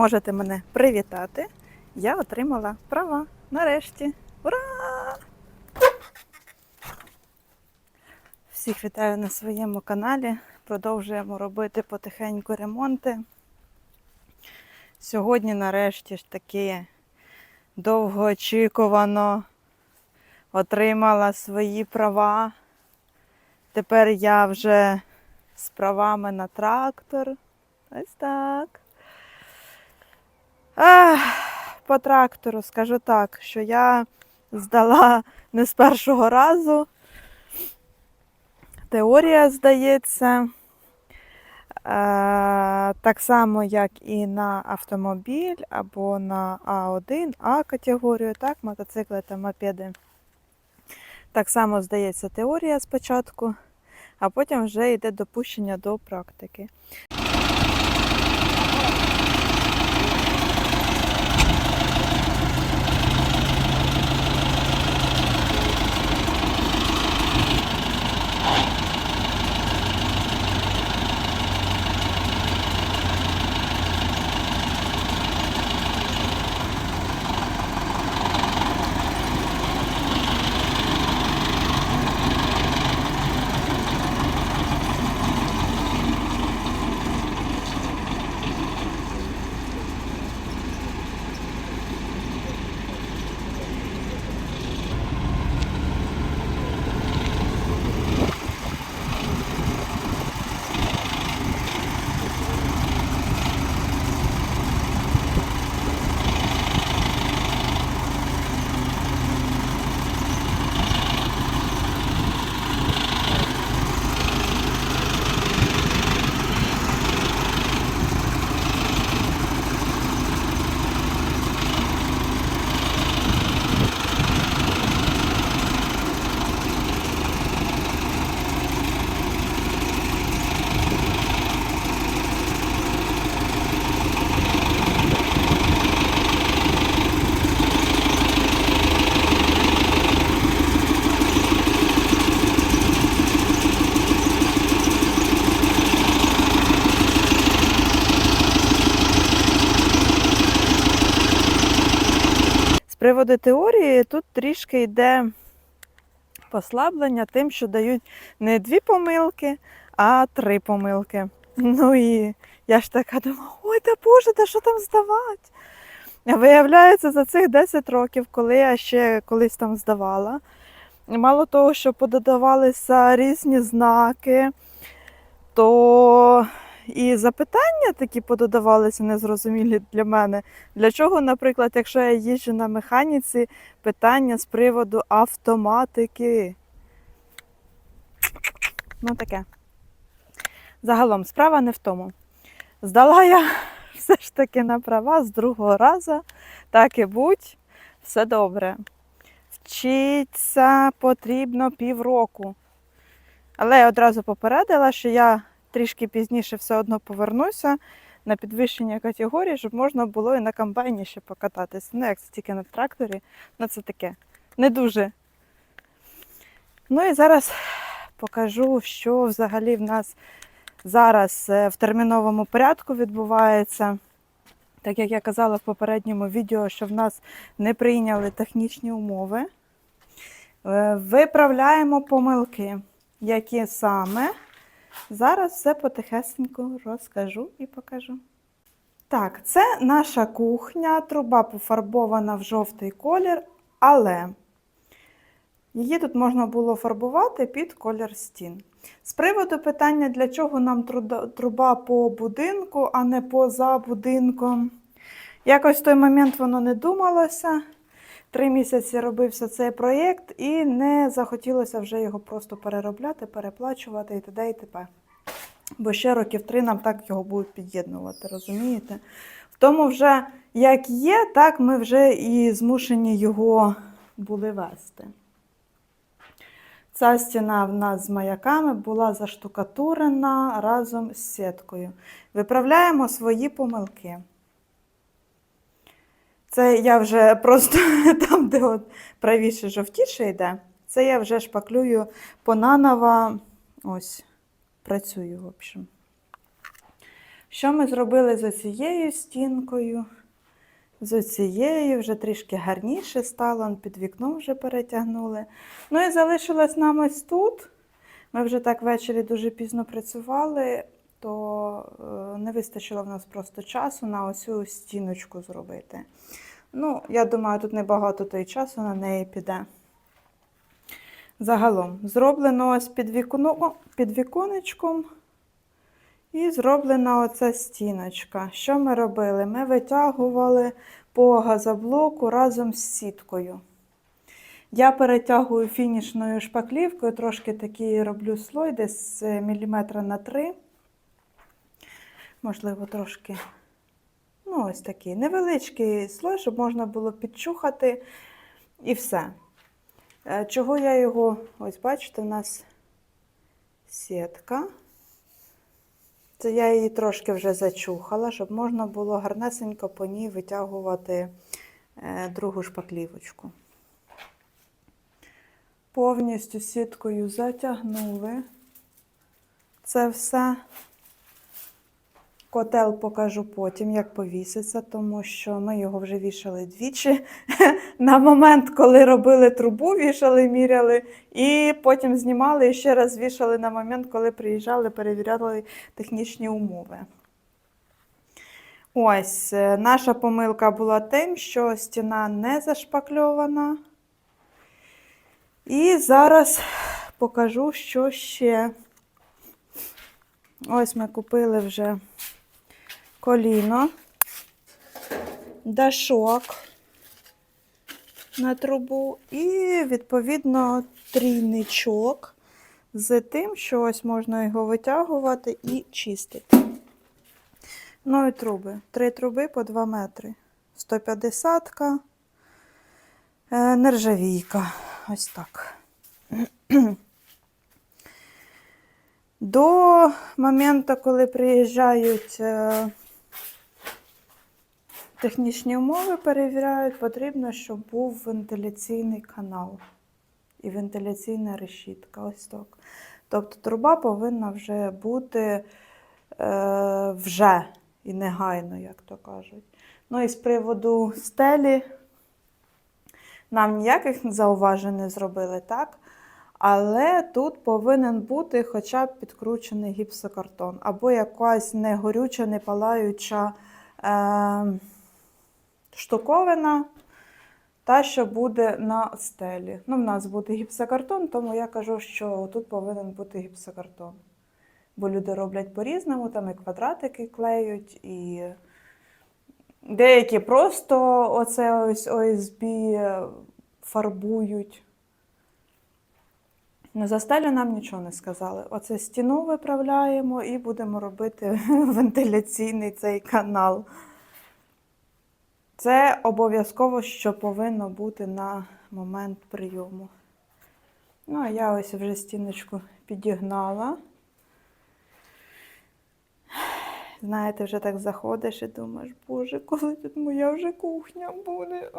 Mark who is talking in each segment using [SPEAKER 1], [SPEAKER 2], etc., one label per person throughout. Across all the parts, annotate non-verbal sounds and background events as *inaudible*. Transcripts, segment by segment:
[SPEAKER 1] Можете мене привітати. Я отримала права. Нарешті. Ура! Всіх вітаю на своєму каналі. Продовжуємо робити потихеньку ремонти. Сьогодні, нарешті ж таки, довгоочікувано отримала свої права. Тепер я вже з правами на трактор. Ось так. Ах, по трактору скажу так, що я здала не з першого разу. Теорія, здається, е, так само, як і на автомобіль або на А1, А категорію, так, мотоцикли та мопеди. Так само здається теорія спочатку, а потім вже йде допущення до практики. Приводу теорії тут трішки йде послаблення тим, що дають не дві помилки, а три помилки. Ну і я ж така думаю, ой, та Боже, та що там здавати? Виявляється, за цих 10 років, коли я ще колись там здавала, мало того, що пододавалися різні знаки, то і запитання такі пододавалися незрозумілі для мене. Для чого, наприклад, якщо я їжджу на механіці, питання з приводу автоматики? Ну таке. Загалом, справа не в тому. Здала я *laughs* все ж таки на права з другого разу. Так і будь, все добре. Вчитися потрібно півроку. Але я одразу попередила, що я трішки пізніше все одно повернуся на підвищення категорії, щоб можна було і на комбайні ще покататися. Ну, як це тільки на тракторі, ну це таке. Не дуже. Ну і зараз покажу, що взагалі в нас зараз е, в терміновому порядку відбувається. Так як я казала в попередньому відео, що в нас не прийняли технічні умови. Е, Виправляємо помилки, які саме. Зараз все потихесенько розкажу і покажу. Так, це наша кухня, труба пофарбована в жовтий колір, але її тут можна було фарбувати під колір стін. З приводу питання, для чого нам труба по будинку, а не поза будинком. Якось в той момент воно не думалося. Три місяці робився цей проєкт і не захотілося вже його просто переробляти, переплачувати і т.д. і т.п. Бо ще років три нам так його будуть під'єднувати, розумієте? В тому вже як є, так ми вже і змушені його були вести. Ця стіна в нас з маяками була заштукатурена разом з сіткою. Виправляємо свої помилки. Це я вже просто *laughs* там, де от правіше жовтіше йде, це я вже шпаклюю понанова ось працюю, в общем. Що ми зробили з цією стінкою? З цією вже трішки гарніше стало, під вікном вже перетягнули. Ну і залишилось нам ось тут. Ми вже так ввечері дуже пізно працювали, то е, не вистачило в нас просто часу на оцю стіночку зробити. Ну, я думаю, тут небагато той часу на неї піде. Загалом зроблено ось під, вікно, під віконечком. І зроблена оця стіночка. Що ми робили? Ми витягували по газоблоку разом з сіткою. Я перетягую фінішною шпаклівкою, трошки такий роблю слой, десь е, міліметра на 3. Можливо, трошки. Ну, ось такий невеличкий слой, щоб можна було підчухати і все. Е, Чого я його, ось бачите, у нас сітка. Це я її трошки вже зачухала, щоб можна було гарнесенько по ній витягувати е, другу шпаклівочку. Повністю сіткою затягнули. Це все. Котел покажу потім, як повіситься, тому що ми його вже вішали двічі. *laughs* На момент, коли робили трубу, вішали, міряли, і потім знімали і ще раз вішали на момент, коли приїжджали, перевіряли технічні умови. Ось, е, наша помилка була тим, що стіна не зашпакльована. І зараз покажу, що ще. Ось ми купили вже коліно, дашок на трубу і, відповідно, трійничок з тим, що ось можна його витягувати і чистити. Ну і труби. Три труби по 2 метри. 150 е, нержавійка. Ось так. До моменту, коли приїжджають е, технічні умови, перевіряють, потрібно, щоб був вентиляційний канал і вентиляційна решітка. Ось так. Тобто труба повинна вже бути е, вже і негайно, як то кажуть. Ну і з приводу стелі нам ніяких зауважень не зробили, так? Але тут повинен бути хоча б підкручений гіпсокартон, або якась не горюча, не палаюча е, штуковина, та, що буде на стелі. Ну, в нас буде гіпсокартон, тому я кажу, що тут повинен бути гіпсокартон. Бо люди роблять по-різному, там і квадратики клеють, і деякі просто оце ось ОСБ фарбують. Ну, за стелю нам нічого не сказали. Оце стіну виправляємо і будемо робити *laughs* вентиляційний цей канал. Це обов'язково, що повинно бути на момент прийому. Ну, а я ось вже стіночку підігнала. Знаєте, вже так заходиш і думаєш, боже, коли тут моя вже кухня буде.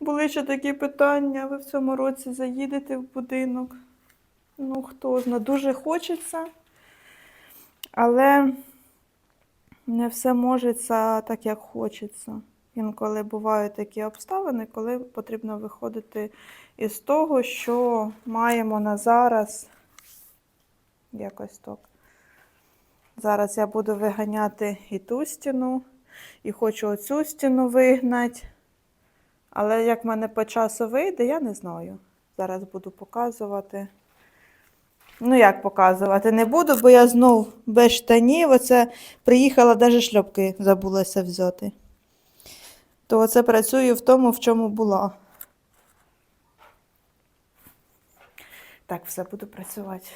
[SPEAKER 1] Були ще такі питання, ви в цьому році заїдете в будинок. Ну, хто знає, дуже хочеться, але не все можеться так, як хочеться. Інколи бувають такі обставини, коли потрібно виходити із того, що маємо на зараз. Якось так. Зараз я буду виганяти і ту стіну, і хочу оцю стіну вигнати. Але як в мене по часу вийде, я не знаю. Зараз буду показувати. Ну, як показувати? Не буду, бо я знов без штанів. Оце приїхала, навіть шльопки забулася взяти. То оце працюю в тому, в чому була. Так, все буду працювати.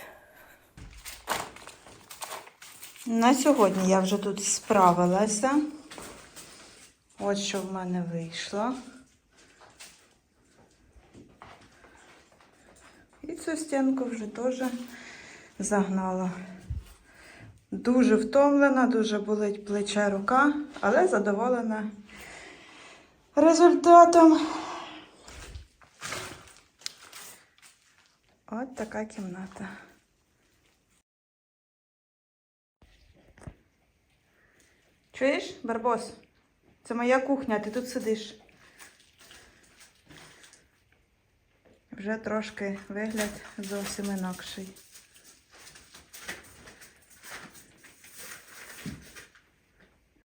[SPEAKER 1] На сьогодні я вже тут справилася. Ось що в мене вийшло. цю стінку вже теж загнала. Дуже втомлена, дуже болить плече рука, але задоволена результатом. От така кімната. Чуєш, Барбос? Це моя кухня, ти тут сидиш. Вже трошки вигляд зовсім інакший.